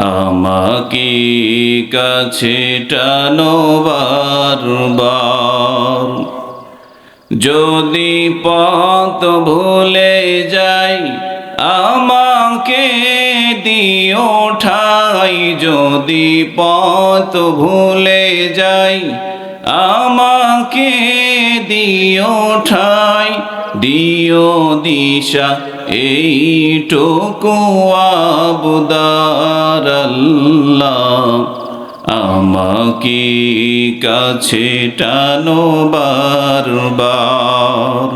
আমাকে কাছে টানো বারবার। যদি পথ ভুলে যাই, আমাকে দিও ঠাই। যদি পথ ভুলে যাই, আমাকে দিও ঠাই। দিও দিশা, এইটুকু আবদার আল্লাহ। আমাকে কাছে টানো বারবার।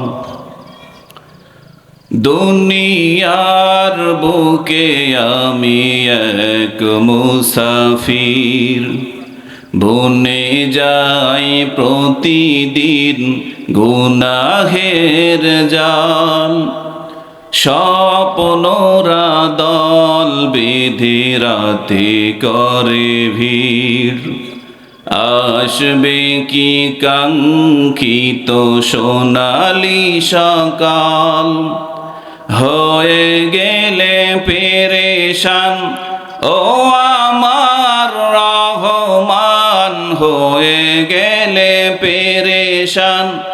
দুনিয়ার বুকে আমি এক মুসাফির, বনে যাই প্রতিদিন গুনাহের জাল স্বপ্নরা দল বেঁধে রাতে করে ভিড়। আসবে কি কাঙ্ক্ষিত সোনালি সকাল? হয়ে গেলে পেরেশান, ও আমার রহমান, হয়ে গেলে পেরেশান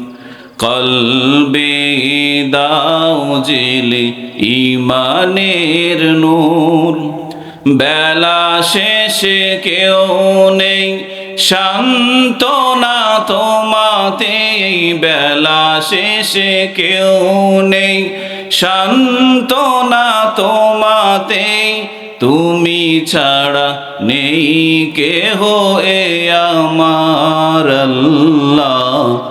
কলবে দাও জেলে ইমানের নূর। বেলা শেষে কেউ নেই শান্তনা তোমাতে। বেলা শেষে কেউ নেই শান্তনা তোমাতে। তুমি ছাড়া নেই কেহ এ আমার আল্লাহ।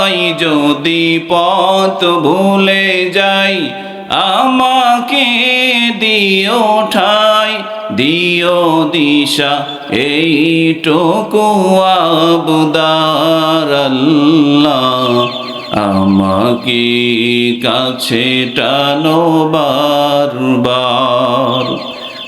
ঠাই যদি পথ ভুলে যাই, আমাকে দিও ঠাই, দিও দিশা, এইটুকু আবদার আমাকে কাছে টানো বারবার।